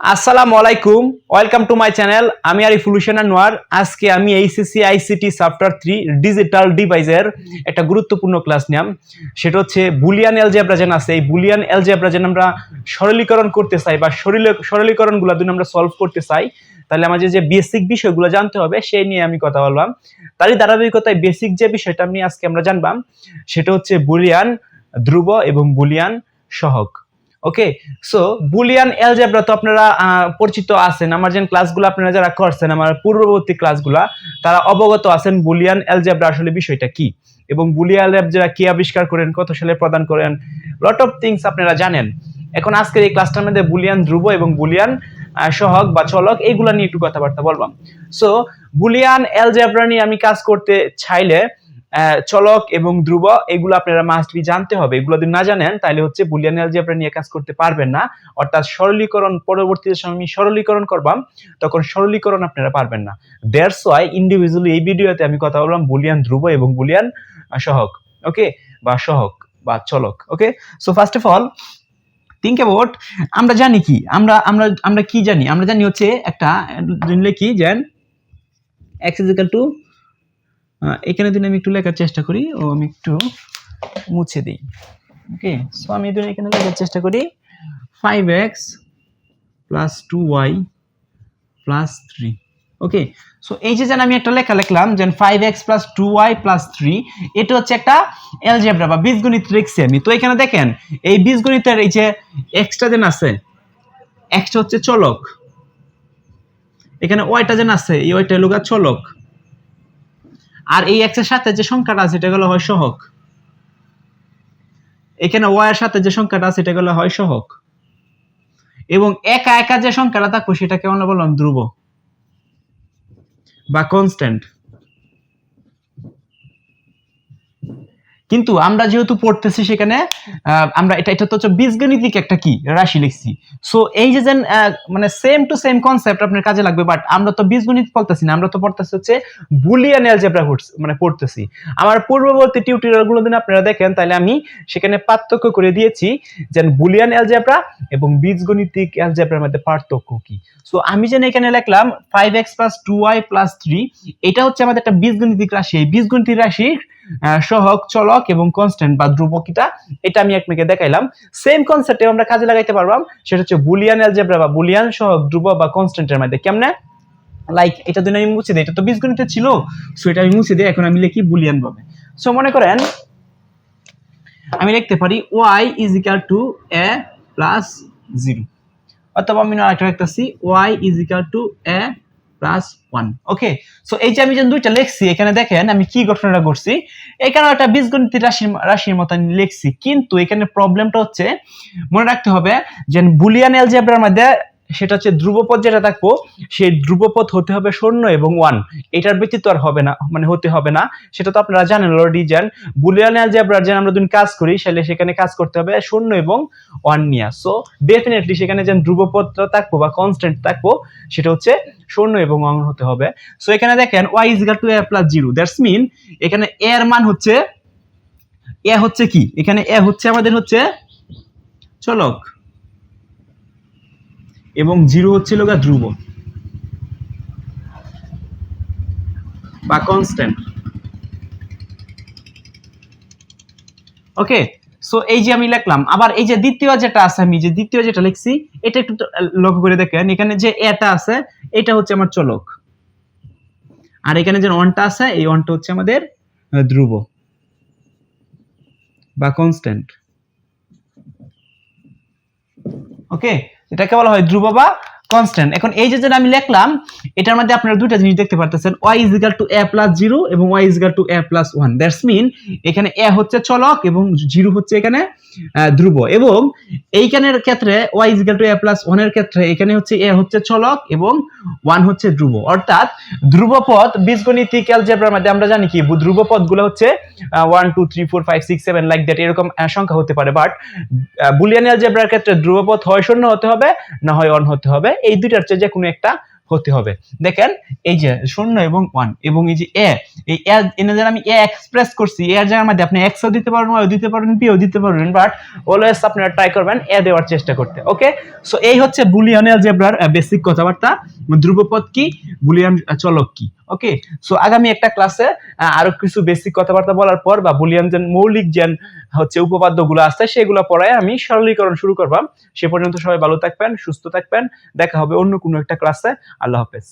আসসালামু আলাইকুম welcome to my channel আমি আরিফুল হোসেন আনোয়ার। আজকে আমি HSC ICT software three digital ডিভাইসের একটা গুরুত্বপূর্ণ ক্লাস নিলাম। সেটা হচ্ছে বুলিয়ান এলজেব্রা যেন আছে, এই বুলিয়ান এলজেব্রা যেন আমরা সরলীকরণ করতে চাই বা সরল সরলীকরণগুলো যদি আমরা সলভ করতে চাই, তাহলে আমাদের যে বেসিক বিষয়গুলো জানতে হবে, সেই নিয়ে আমি কথা বললাম। তারই ধারাবাহিকতায় বেসিক যে বিষয়টা নিয়ে আজকে আমরা জানবাম, সেটা হচ্ছে বুলিয়ান, ধ্রুব এবং বুলিয়ান সহগ। ওকে সো বুলিয়ান অ্যালজেব্রা তো আপনারা পরিচিত আছেন। আমার যে ক্লাসগুলো আপনারা যারা করছেন, আমার পূর্ববর্তী ক্লাসগুলা তারা অবগত আছেন বুলিয়ান অ্যালজেব্রা আসলে বিষয়টা কি। এবং বুলিয়ান অ্যালজেব্রা কি আবিষ্কার করেন, কত সালে প্রদান করেন লট অফ থিংস আপনারা জানেন। এখন আজকের এই ক্লাসটার মধ্যে বুলিয়ান ধ্রুব এবং বুলিয়ান সহগ বা চলক, এইগুলা নিয়ে একটু কথাবার্তা বলবাম সো বুলিয়ান অ্যালজেব্রা নিয়ে আমি কাজ করতে চাইলে চলক এবং ধ্রুব, এগুলো আপনারা মাস্ট বি জানতে হবে। এগুলো যদি না জানেন, তাহলে হচ্ছে বুলিয়ান অ্যালজেব্রা নিয়ে কাজ করতে পারবেন না। অর্থাৎ সরলীকরণ, পরবর্তীতে সময় আমি সরলীকরণ করবাম, তখন সরলীকরণ আপনারা পারবেন না। দ্যাটস ওয়াই ইন্ডিভিজুয়ালি এই ভিডিওতে আমি কথা বললাম বুলিয়ান ধ্রুব এবং বুলিয়ান সহগ ওকে বা সহগ বা চলক okay so first of all think about আমরা জানি কি? আমরা আমরা আমরা কি জানি? আমরা জানি হচ্ছে একটা জানলে কি যেন এক্স ইজিক্যাল টু এখানে যদি আমি একটু লেখার চেষ্টা করি, ও আমি একটু মুছে দিই। ওকে সো আমি যদি এখানে লেখার চেষ্টা করি। Five X plus two Y plus three okay so এই যে যেন আমি একটা লেখা লিখলাম, যেন five X plus two Y plus three এটা হচ্ছে একটা অ্যালজেব্রা বা বীজগণিত লিখছি আমি। তো এখানে দেখেন, এই বীজগণিতের এই যে এক্সটা যেন আছে এক্সটা হচ্ছে চলক। এখানে ওয়াইটা যেন আছে, এই ওয়াইটা গা চলক। আর এই এক্সের সাথে যে সংখ্যাটা আছে, এটা গুলো হয় সহক এখানে ওয়াই এর সাথে যে সংখ্যাটা আছে, এটা গুলো হয় সহক এবং একা একা যে সংখ্যাটা থাকবে, সেটাকে আমরা বললাম ধ্রুব বা কনস্ট্যান্ট কিন্তু আমরা যেহেতু পড়তেছি সেখানে আমরা এটা এটা তো হচ্ছে বীজগণিতিক একটা কি? রাশি লিখছি। সো এই যে মানে সেম টু সেম কনসেপ্ট আপনার কাজে লাগবে বাট আমরা তো বীজগণিত পড়তেছি না, আমরা তো পড়তেছি হচ্ছে বুলিয়ান অ্যালজেব্রা মানে পড়তেছি। আমার পূর্ববর্তী টিউটোরিয়ালগুলো দিন আপনারা দেখেন, তাহলে আমি সেখানে পার্থক্য করে দিয়েছি যে বুলিয়ান অ্যালজেব্রা এবং বীজগণিতিক অ্যালজেব্রার মধ্যে পার্থক্য কি। সো আমি যেন এখানে লিখলাম five X plus two Y plus three এটা হচ্ছে আমাদের একটা বীজগণিতিক রাশি। এই বীজগণিতিক রাশির সহগ চলক এবং কনস্ট্যান্ট বা ধ্রুবকিটা, এটা আমি আপনাকে দেখাইলাম। সেম কনসেপ্টে আমরা কাজে লাগাইতে পারবাম, সেটা হচ্ছে বুলিয়ান অ্যালজেব্রা বা বুলিয়ান সহগ ধ্রুব বা কনস্ট্যান্টের মধ্যে। কেমনে? লাইক এটা দিন আমি মুছে দিই, এটা তো বীজগণিতে ছিল সো এটা আমি মুছে দিই, এখন আমি লিখি বুলিয়ান ভাবে সো মনে করেন, আমি লিখতে পারি Y is equal to A plus zero অথবা আমি আরেকটা লিখতেছি Y is equal to A plus one okay so এই যে আমি যে দুইটা লিখছি, এখানে দেখেন আমি কি ঘটনাটা করছি। এখানে একটা বীজগণিত রাশির রাশির মতো আমি লিখছি, কিন্তু এখানে প্রবলেমটা হচ্ছে, মনে রাখতে হবে যে বুলিয়ান এলজেব্রার মধ্যে সেটা হচ্ছে ধ্রুবপদ যেটা থাকব সেই ধ্রুবপদ হতে হবে শূন্য এবং ওয়ান এটার ব্যতীত আর হবে না মানে হতে হবে না। সেটা তো আপনারা জানেন অলরেডি জান বুলিয়ান অ্যালজেব্রার যে আমরা যদি কাজ করি তাহলে সেখানে কাজ করতে হবে শূন্য এবং ওয়ান নিয়ে। সো ডেফিনেটলি সেখানে যেন ধ্রুবপদটা থাকব বা কনস্ট্যান্ট থাকব, সেটা হচ্ছে শূন্য এবং ওয়ান হতে হবে। সো এখানে দেখেন Y is two A plus zero that's mean এখানে এ এর মান হচ্ছে এ হচ্ছে কি? এখানে এ হচ্ছে আমাদের হচ্ছে, চলক। এবং জিরো হচ্ছে লগা ধ্রুব বা কনস্ট্যান্ট ওকে সো এই যে আমি লিখলাম, আবার এই যে দ্বিতীয় যেটা আছে, আমি যে দ্বিতীয় যেটা লিখছি, এটা একটু লক্ষ্য করে দেখেন, এখানে যে এটা আছে, এটা হচ্ছে আমার চলক। আর এখানে যে অনটা আছে, এই ওয়ানটা হচ্ছে আমাদের ধ্রুব বা কনস্ট্যান্ট ওকে এটাকে বলা হয় ধ্রুব বা কনস্ট্যান্ট এখন এই যে যেটা আমি লিখলাম, এটার মধ্যে আপনারা দুইটা জিনিস দেখতে পারতেছেন। y is equal to a plus zero এবং y is equal to a plus one that's mean এখানে a হচ্ছে চলক এবং জিরো হচ্ছে এখানে ধ্রুব। এবং এইখানের ক্ষেত্রে y is equal to a plus ওয়ানের ক্ষেত্রে এখানে হচ্ছে a হচ্ছে চলক এবং ওয়ান হচ্ছে ধ্রুব। অর্থাৎ ধ্রুবপদ বীজগণিতিক অ্যালজেব্রার মধ্যে আমরা জানি কি? ধ্রুবপদগুলো হচ্ছে one two three four five six seven like that এরকম সংখ্যা হতে পারে। বাট বুলিয়ান অ্যালজেব্রার ক্ষেত্রে ধ্রুবপথ হয়, শূন্য হতে হবে, না হয় অন হতে হবে। এই দুইটার চেয়ে যে কোনো একটা হতে হবে। দেখেন, এই যে শূন্য এবং ওয়ান এবং এই যে এ এই এনে যেন আমি এ এক্সপ্রেস করছি। এর জায়গার মধ্যে আপনি এক্সও দিতে পারবেন ওয়াইও দিতে পারবেন বিও দিতে পারবেন বাট অলওয়েজ আপনারা ট্রাই করবেন এ দেওয়ার চেষ্টা করতে ওকে সো এই হচ্ছে বুলিয়ান অ্যালজেব্রার বেসিক কথাবার্তা। ধ্রুবপদ কি? বুলিয়ান চলক কি? ওকে সো আগামী একটা ক্লাসে আরও কিছু বেসিক কথাবার্তা বলার পর বা বুলিয়ান যে মৌলিক যে হচ্ছে উপপাদ্যগুলো আছে, সেগুলো পড়ায় আমি সরলীকরণ শুরু করবাম। সে পর্যন্ত সবাই ভালো থাকবেন, সুস্থ থাকবেন। দেখা হবে অন্য কোনো একটা ক্লাসে আল্লাহ হাফেজ।